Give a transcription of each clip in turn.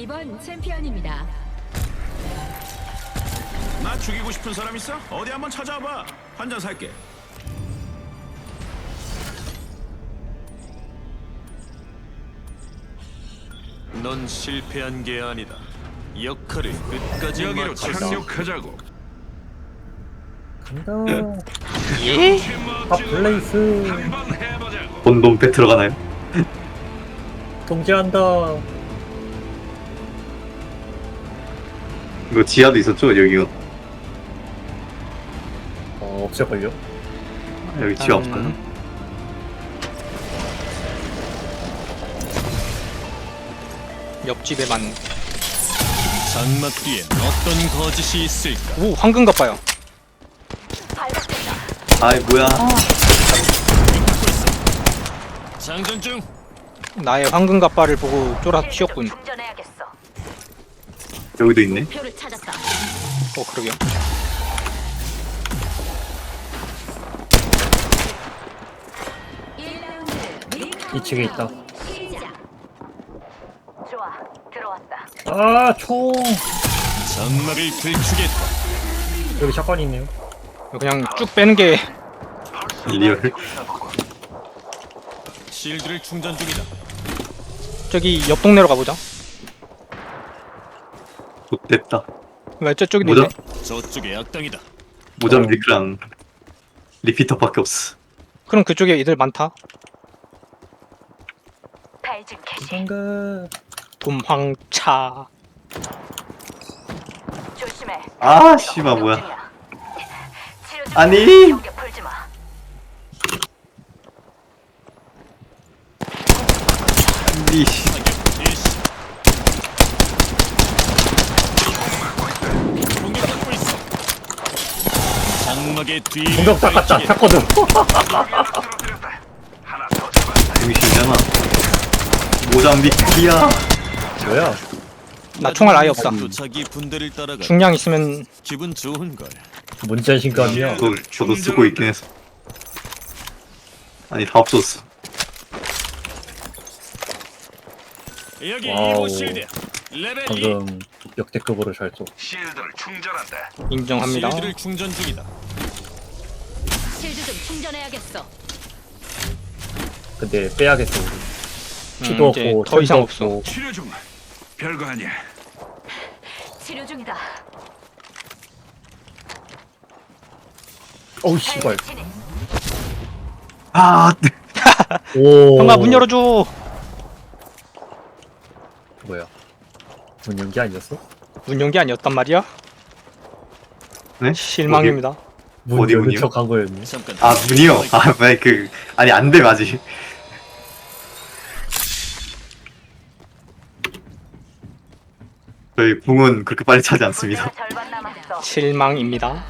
이번 챔피언입니다. 나 죽이고 싶은 사람 있어? 어디 한번 찾아봐. 한 잔 살게. 넌 실패한 게 아니다. 역할을 끝까지 여기로 마쳤다. 착륙하자고. 간다. 예? 아 블레이스 한번 해보자고. 본돔 배 들어가나요? 통제한다. 이거 지하도 있었죠? 여기가 어 없을걸요? 여기 지하 없어요? 옆집에만 장막 뒤엔 어떤 거짓이 있을까? 오 황금 갑 봐요 아이 뭐야 장전 중. 나의 황금 갑바를 보고 쫄아 튀었군. 여기도 있네 표를 찾았다. 어 그러게요 2층에 있다. 좋아, 들어왔다. 아 총. 장막을 들추겠다. 여기 샷건이 있네요. 그냥 쭉 빼는 게 리얼 실드를 충전 중이다. 저기 옆 동네로 가보자 좋 됐다 왜 뭐죠? 있네 저쪽에 악당이다. 모장 밀크랑 리피터밖에 없어 그럼 그쪽에 애들 많다. 도망가. 돔황차 조심해. 아 씨발 뭐야 치료 중. 아니. 경계 풀지 마. 니일시. 공격받고 있어. 장막의 뒤. 공격 딱 갔다. 탔거든. 모장 밀크야 뭐야? 나 총알 아예 없다 분대를 따라가. 중량 있으면 기분 좋은 걸. 뭔 자신감이야? 저도, 저도 쓰고 있긴 해서 아니 다 없었어 여기 와우. 2호 실드. 레벨 2. 방금 역대급으로 잘 쏘. 실드를 충전한다. 인정합니다 실드를 충전 중이다. 실드 좀 충전해야겠어. 근데 빼야겠어 우리. 음, 피도 이제 없고 더 이상 없어 없고. 치료 중. 별거 아니야. 치료 중이다. 어우 씨발. 아 오. 형아 문 열어줘 뭐야? 문 연기 아니었어? 문 연기 아니었단 말이야 네? 실망입니다 문 어디 문이요? 척한 거였네. 잠깐. 아 문이요? 아그 아니 안돼 맞지 저희 붕은 그렇게 빨리 차지 않습니다 문제가 절반 남았어. 실망입니다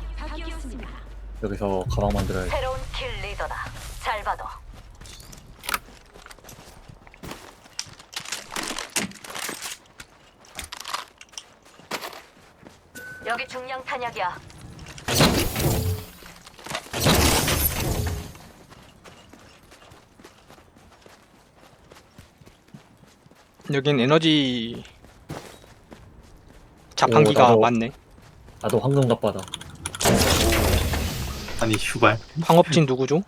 여기서 가방 만들어야 돼. 새로운 킬 리더다. 잘 봐도. 여기 중량 탄약이야. 여긴 에너지 자판기가 오, 나도- 많네 나도 황금갑 받아. 아니 슈발 황업진 누구죠?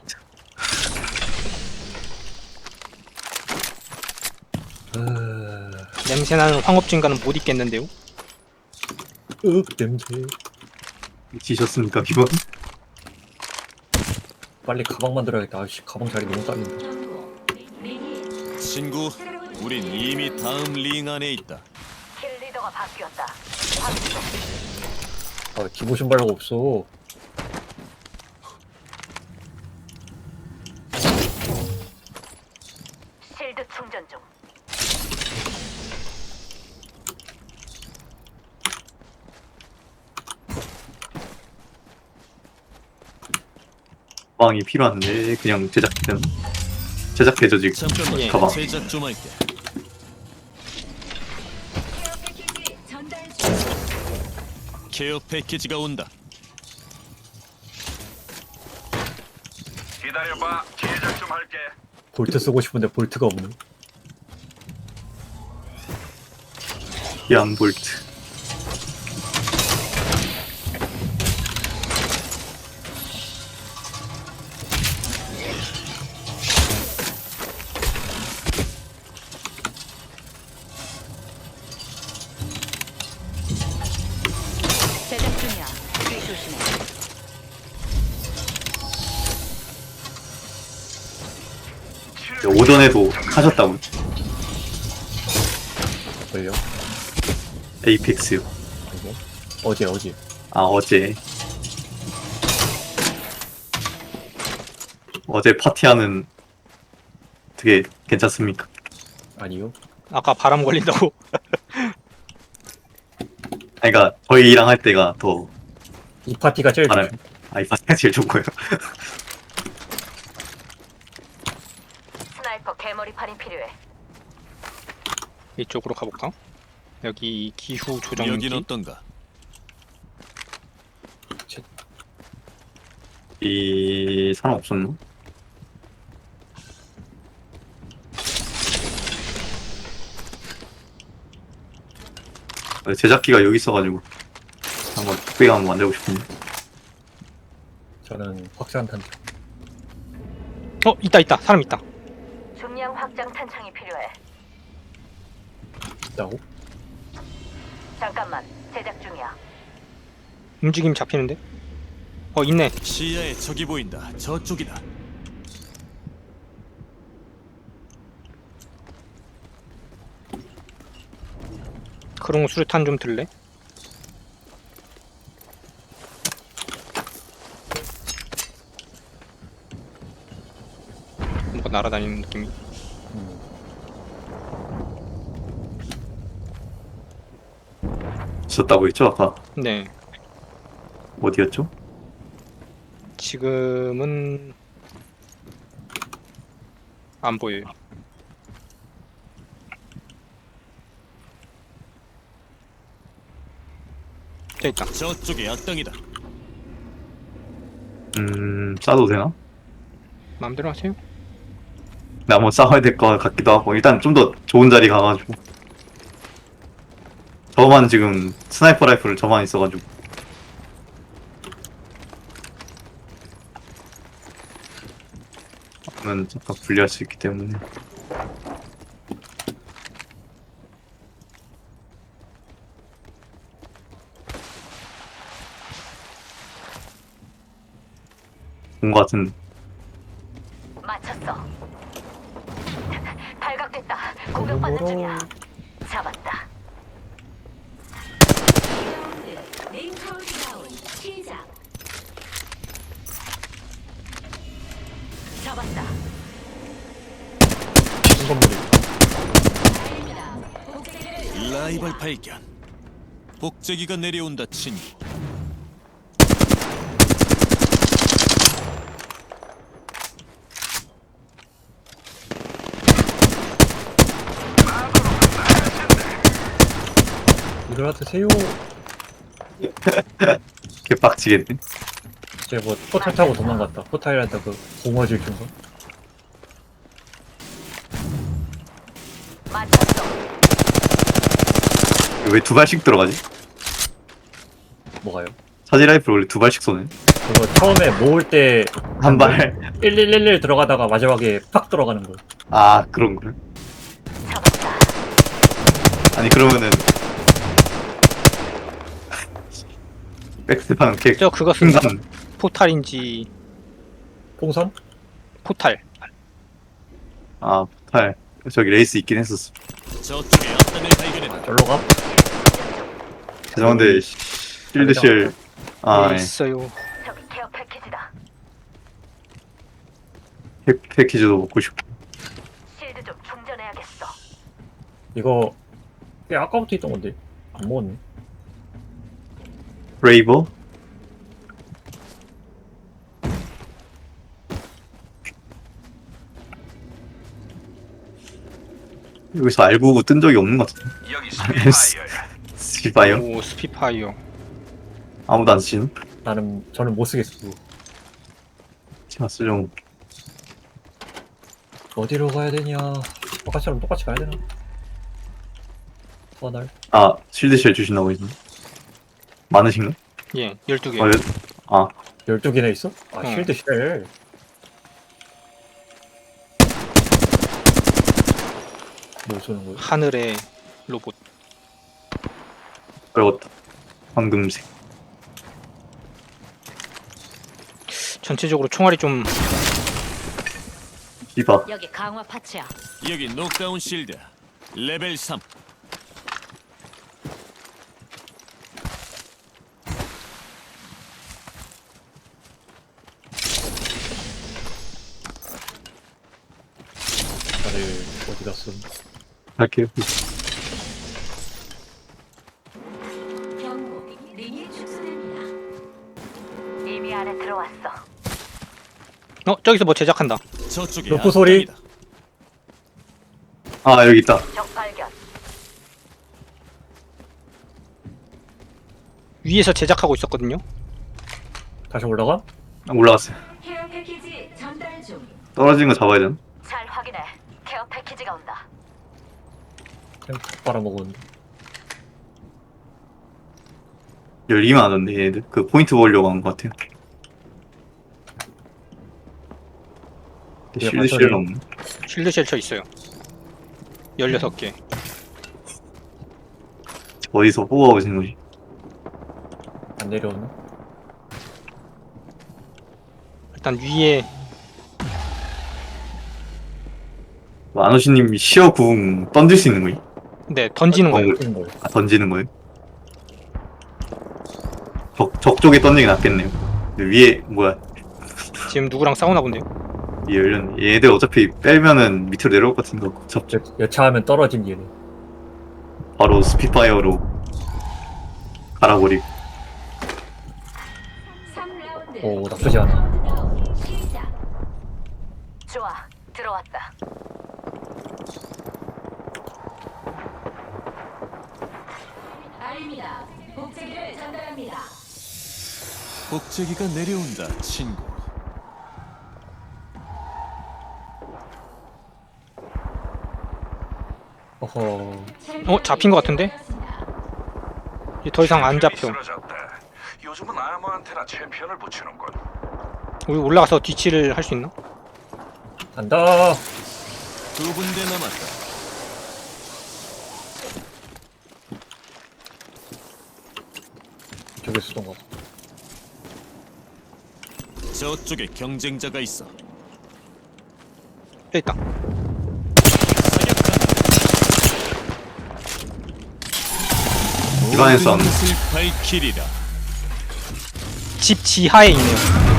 으... 냄새나는 황업진과는 못 있겠는데요? 윽 냄새. 지셨습니까 이번? 빨리 가방 만들어야겠다. 아씨 가방 자리 너무 딸린다. 친구, 우린 이미 다음 링 안에 있다. 킬 리더가 바뀌었다. 아 기보 신발가 없어. 실드 충전 중. 가방이 필요한데 그냥 제작된 제작해줘 지금 잠깐만 예. 가방. 제작 좀 할게. 케어 패키지가 온다. 기다려봐. 제작 좀 할게. 볼트 쓰고 싶은데 볼트가 없네. 기안 볼트 전에도 하셨다고 걸려. 에이펙스요 어제 어제. 아 어제 어제 파티하는 되게 괜찮습니까? 아니요. 아까 바람 걸린다고. 아니 그니까 저희랑 할 때가 더 이 파티가 제일 바람. 아이 파티가 제일 좋은 거예요 스나이퍼 개 머리판이 필요해. 이쪽으로 가볼까? 여기 기후 여긴 조정기. 어떤가? 이 사람 없었나? 아, 제작기가 여기 있어가지고 한번 뚝배기 한번 만들고 싶은데 저는 확산 탄. 어 있다 있다 사람 있다. 중량 확장 탄창이 필요해. 있다고? 잠깐만. 제작 중이야. 움직임 잡히는데? 어 있네. 시야에 적이 보인다. 저쪽이다. 그런 거 수류탄 좀 들래? 뭔가 날아다니는 느낌이. 있었다고 했죠 아까 네. 어디였죠? 지금은 안 보여요. 저 있다. 저쪽에 악당이다. 음 싸도 되나? 마음대로 하세요. 나 한번 싸워야 될 것 같기도 하고 일단 좀 더 좋은 자리 가가지고 저만 지금 스나이퍼 라이플을 저만 있어가지고. 하면 잠깐 분리할 수 있기 때문에. 본것 같은 맞췄어. 발각됐다. 공격받는 중이야. 잡았다. 잡았다. 큰 건물이. 라이벌 발견. 복제기가 내려온다, 친구. 이걸 하세요. 개빡치겠네 제뭐 포탈 타고 도망갔다. 포탈이란다 그 고무줄 준 거. 맞췄어. 왜 두 발씩 들어가지? 뭐가요? 사지 라이플 원래 두 발씩 쏘네 그거 처음에 모을 때 한 발. 1111 들어가다가 마지막에 팍 들어가는 거. 아 그런 걸. 잡았다. 아니 그러면은 백스판 개 저 그거 쓴다. 순간 포탈인지 풍선? 포탈. 아팔 저기 레이스 있긴 했었어. 저쪽에 악당을 발견했다. 절로 가? 죄송한데 실드실 아 네, 예. 있어요. 저기 케어 패키지다. 패- 패키지도 먹고 싶고 실드 좀 충전해야겠어. 이거 꽤 아까부터 있던 건데 안 먹었네. 레이버 여기서 알고 뜬 적이 없는 것 같아. 여기 스피파이어야. 스피파이어? 오 스피파이어. 아무도 안 쓰시는? 나는 저는 못 쓰겠어. 제가 쓰려고. 어디로 가야 되냐? 똑같이랑 똑같이 가야 되나? 터널. 아, 실드 쉘 주신다고 했나? 많으신가? 예, 12개. 아, 여- 아, 12개나 있어? 아, 응. 쉴드 쉘. 쏘는 거야? 하늘의 로봇. 어려웠다. 황금색. 전체적으로 총알이 좀 디바. 여기 강화 파츠야. 여기 녹다운 실드. 레벨 3. 나를 어디다 쏜? 할게요. 이미 안에 들어왔어. 어 저기서 뭐 제작한다. 저쪽에 로프 소리. 악당이다. 아, 여기 있다. 적 발견. 위에서 제작하고 있었거든요. 다시 올라가? 아, 올라갔어요. 케어 패키지 전달 중. 떨어진 거 잡아야 되나? 잘 확인해. 케어 패키지가 온다. 그냥 빨아먹었는데. 열리면 안 온대, 얘네들. 그 포인트 보려고 한 것 같아요. 예, 실드쉘 맞아요. 없네. 실드 쉘터 있어요. 16개. 어디서 뽑아오신 거지? 안 내려오나? 일단 위에 마누시님 시어 궁 던질 수 있는 거예요? 네 던지는 거예요. 아, 던지는 거예요? 적, 적 쪽에 던지기 낫겠네요. 근데 위에, 뭐야, 지금 누구랑 싸우나 본데요. 이 열렸네. 얘들 어차피 빼면은 밑으로 내려올 것 같은데, 접, 여, 여차하면 떨어진 얘네. 바로 스피파이어로 갈아버리고. 오, 나쁘지 않아. 좋아. 들어왔다. 알립니다. 복제기를 전달합니다. 복제기가 내려온다, 친구. 어허. 어 잡힌 것 같은데? 이제 더 이상 안 잡혀. 쓰러졌다. 요즘은 아무한테나 챔피언을 붙이는 군. 우리 올라가서 뒤치를 할 수 있나? 간다! 두 군데 남았다. 저기 쓰던 거. 저쪽에 경쟁자가 있어. 여기 있다. 집안에 싸움. 모든 것을 밝히리라. 집 지하에 있네요.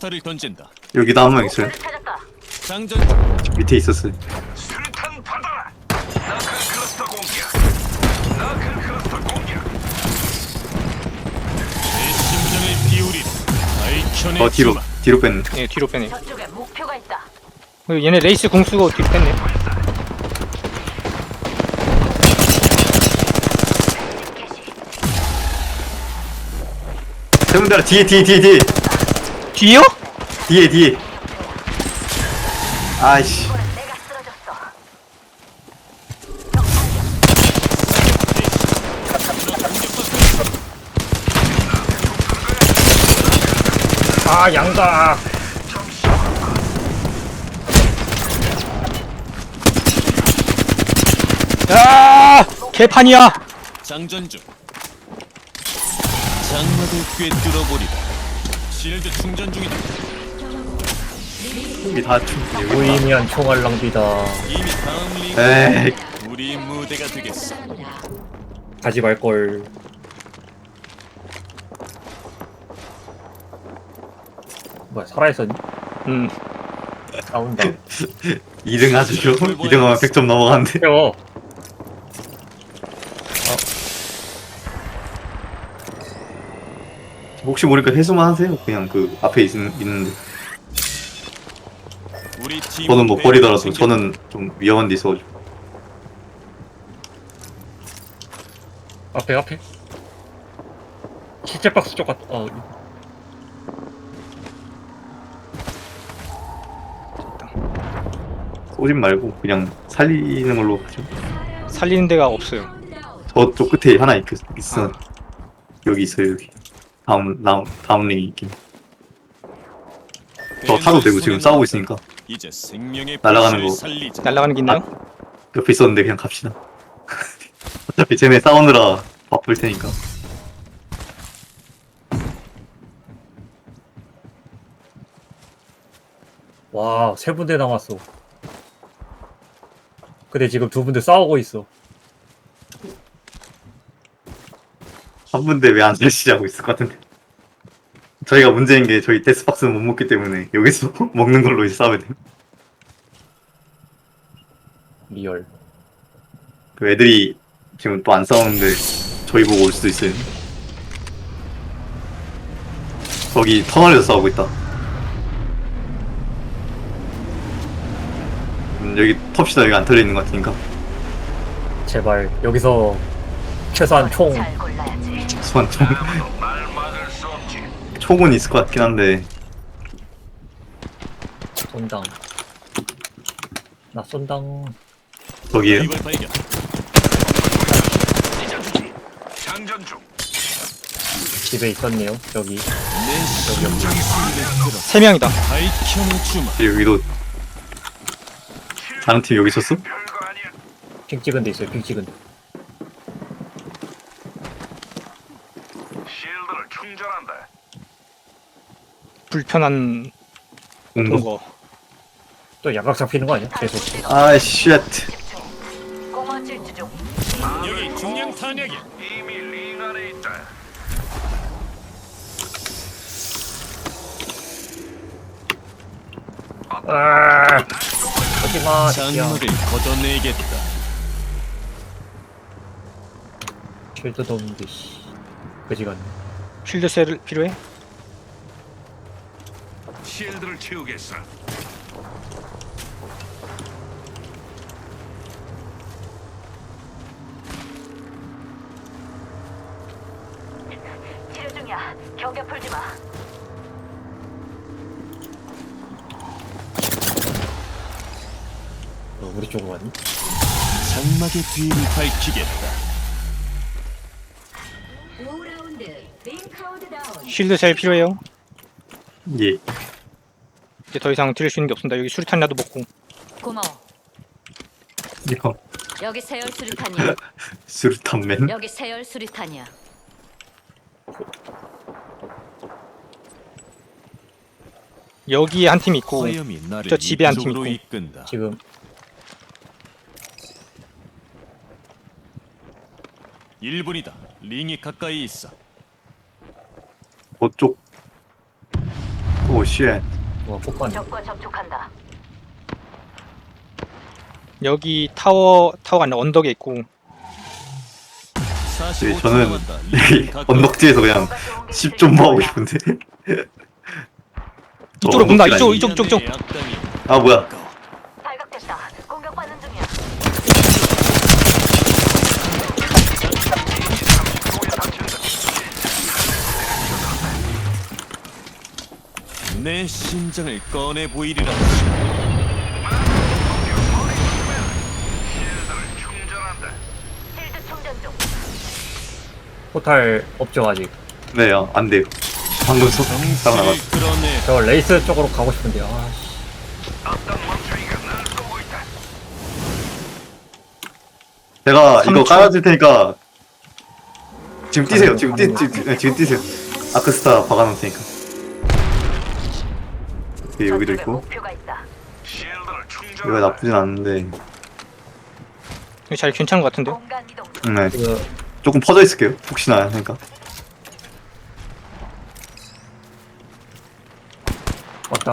스타를 던진다. 여기다 한 명 있어요. 장전 밑에 있었어요. 수류탄 받아라. 나클 클러스터 공격. 나클 클러스터 공격. 내 심장을 비우리라. 밝혀내 어, 뒤로. 뒤로 뺐네. 예 뒤로 빼네. 저쪽에 목표가 있다. 어, 얘네 레이스 공 쓰고 뒤로 뺐네. 캐시. 세분들아, 뒤에, 뒤에, 뒤에, 뒤에. 뒤요? 뒤에, 뒤에. 아이씨. 아, 양각! 아 개판이야. 장전 중. 장막을 꿰뚫어버리다. 실드 충전 중이다. 여기 다 춤. 무의미한 총알 낭비다. 이미 다음 리그 에이. 우리 무대가 되겠어. 가지 말걸. 뭐야, 살아있었니? 음 싸운다. 2등 하죠. 2등 하면 100점 넘어가는데. 태워. 혹시 모르니까 해수만 하세요. 그냥 그 앞에 있, 있는데. 저는 뭐 버리더라도 저는 좀 위험한 데 있어가지고. 앞에 앞에 시체 박스 쪽 같.. 어 쏘진 말고 그냥 살리는 걸로 하죠. 살리는 데가 없어요. 저쪽 끝에 하나 있, 있어. 여기 있어요, 여기. 다음, 다음, 다음 링이 있긴. 저 타도 되고 지금 싸우고 있으니까. 이제 생명의 날아가는 거. 살리자. 날아가는 게 있나요? 옆에 있었는데 그냥 갑시다. 어차피 쟤네 싸우느라 바쁠 테니까. 와, 세 군데 남았어. 근데 지금 두 분들 싸우고 있어. 분데 왜안 살시자고 있을 것 같은데. 저희가 문제인 게 저희 데스박스는 못 먹기 때문에 여기서 먹는 걸로 이제 싸워야 돼요. 리얼. 그 애들이 지금 또 안 싸우는데 저희 보고 올 수도 있어요. 거기 터널에서 싸우고 있다. 음, 여기 텁시다 여기 안 털려 있는 것 같으니까 제발 여기서 최소한 총 잘 골라야지. 수완 총말 막을 수 없지. 총은 있을 것 같긴 한데 쏜당. 나 쏜당. 저기에요. 이걸 발견. 장전 중. 집에 있었네요. 여기. 내 들어 세 명이다. 밝혀내 주마. 여기도 다른 팀 여기 있었어? 별거 아니야. 핑 찍은 데 있어요. 핑 찍은 데. 실드를 충전한다. 불편한 공도. 거. 또 양각 잡히는 거 아니야? 계속. 아 쉣. 집중. 공허 질주 중. 여기 중량 탄약이. 이미 링 안에 있다. 아, 하지마, 새끼야. 잔물을 걷어내겠다. 쉴드도 없는데, 씨. 그지 같네. 쉴드 셀 필요해? 실드를 채우겠어. 치료 중이야. 경계 풀지 마. 너 우리 쪽으로 왔니? 장막의 뒤를 밝히겠다. 쉴드셀 필요해요? 예. 이제 더 이상 드릴 수 있는 게 없습니다. 여기 수류탄이라도 먹고. 고마워. 이거 여기 세열 수리탄이야. 수류탄맨. 여기 세열 수리탄이야. 여기에 한 팀 있고 화염이 나를 저 집에 한 이쪽으로 팀 이끈다. 지금 일분이다 링이 가까이 있어. 저쪽. 오 쉣. 와. 적과 접촉한다. 여기 타워 타워가 아니라 언덕에 있고 45초 네, 저는 남았다. 여기 링이 가까이. 언덕 뒤에서 그냥 뭔가 좋은 게10좀 모아고 싶은데. 이쪽으로 어. 언덕 이쪽 아니- 이쪽 이쪽 이쪽. 아 뭐야? 내 심장을 꺼내 보이리라. 중. 포탈 없죠 아직. 네, 아, 안 돼요. 방금 속 싸고 나갔어. 정신을 끌어내. 저 레이스 쪽으로 가고 싶은데 아 씨. 제가 이거 3초. 깔아줄 테니까 지금 뛰세요. 지금 뛰, 지, 네, 지금 뛰세요. 아크스타 박아놓을 테니까. 네, 여기도 있고. 목표가 있다. 실드를 여기가 충전한다. 나쁘진 않은데. 여기 잘 괜찮은 것 같은데. 공간 이동. 네, 그 조금 퍼져 있을게요. 혹시나 하니까. 왔다.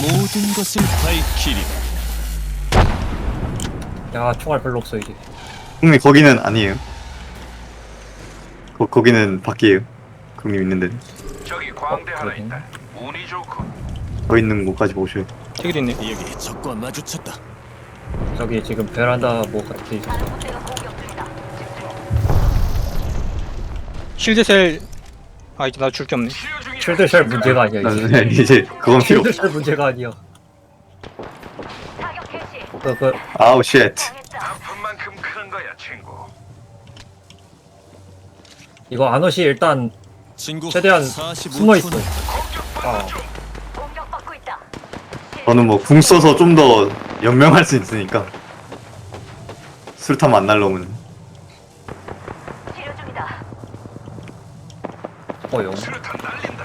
모든 것을 밝히리라. 야 총알 별로 없어 이제. 형님 거기는 아니에요. 거, 거기는 밖이에요. 형님 있는데 저기 광대 하나 그러네. 있다. 운이 좋고. 저 있는 곳까지 보셔요. 저기도 있네. 여기 적과 마주쳤다. 저기 지금 베란다 뭐 같은 다른 군대가 공격 중이다. 집중해. 실드셀 아 이제 나 줄 게 없네. 치료 중이다. 쉴드쉘 문제가 아니야 이제 나는 이제 그건 필요. 없- 쉴드쉘 문제가 아니야 타격 개시. 그, 그 아우 쉣. 당했다. 아픈 만큼 큰 거야, 친구. 이거 아노시 일단 친구 최대한 45초 숨어 있어 아. 공격받고 있다. 저는 뭐 궁 써서 좀 더 연명할 수 있으니까 술탄 안 날라오면 치료 중이다. 어용 수류탄 날린다.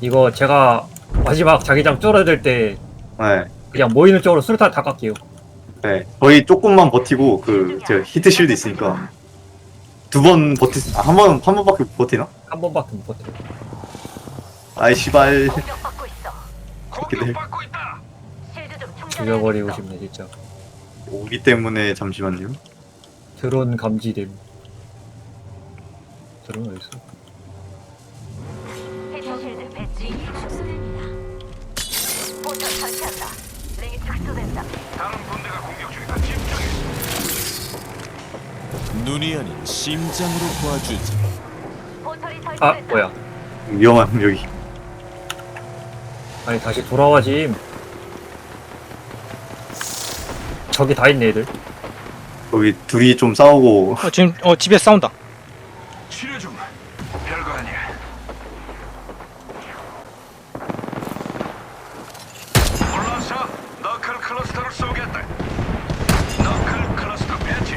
이거 제가 마지막 자기장 줄어들 때 네. 그냥 모이는 쪽으로 수류탄 다 깎게요 네. 저희 조금만 버티고 그 제가 히트 쉴드 있으니까 두 번 버티 아, 한번 한 번밖에 못 버티나? 한 번밖에 못 버텨요 아이 씨발 공격받고 있어. 공격받고 있다. 실드 좀 충전해. 죽여버리고 싶네 진짜 오기 때문에 잠시만요. 드론 감지됨 드론 어딨어? 해저 실드 배치. 포탑 설치한다. 링이 특수된다. 다른 군대가 공격 중이다. 집중해. 눈이 아닌 심장으로 봐주지. 포털이 아 설치된다. 뭐야 위험한 여기. 아니 다시 돌아와지 저기 다 있네 애들 거기 둘이 좀 싸우고 어 지금 어 집에 싸운다. 치료 중. 별거 아니야. 올라서 너클 클러스터를 쏘겠다. 너클 클러스터 배치.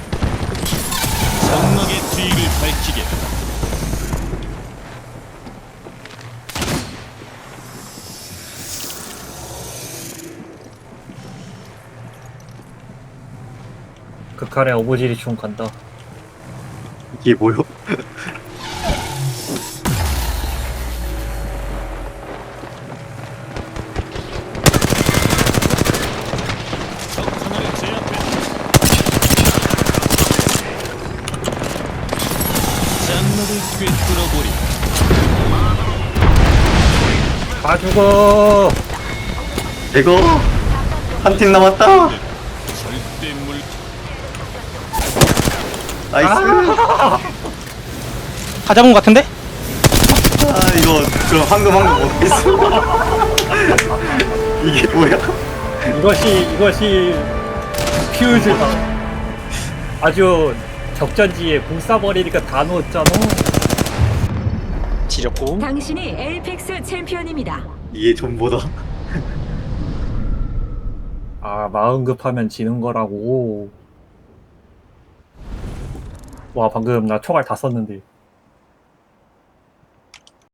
장막의 뒤를 밝히게. 극한의 어부지리 총 간다 이게 뭐요? 다 죽어 이거 한 팀 남았다. 절대 물 나이스. 다 잡은 것 같은데? 아 이거 그럼 황금 황금 어디 있어? 이게 뭐야? 이것이 이것이 퓨즈다 아주 적전지에 공 쏴버리니까 다 넣었잖아 지렸고. 당신이 엘픽스 챔피언입니다. 이게 전보다. 아 마음 급하면 지는 거라고 와 방금 나 총알 다 썼는데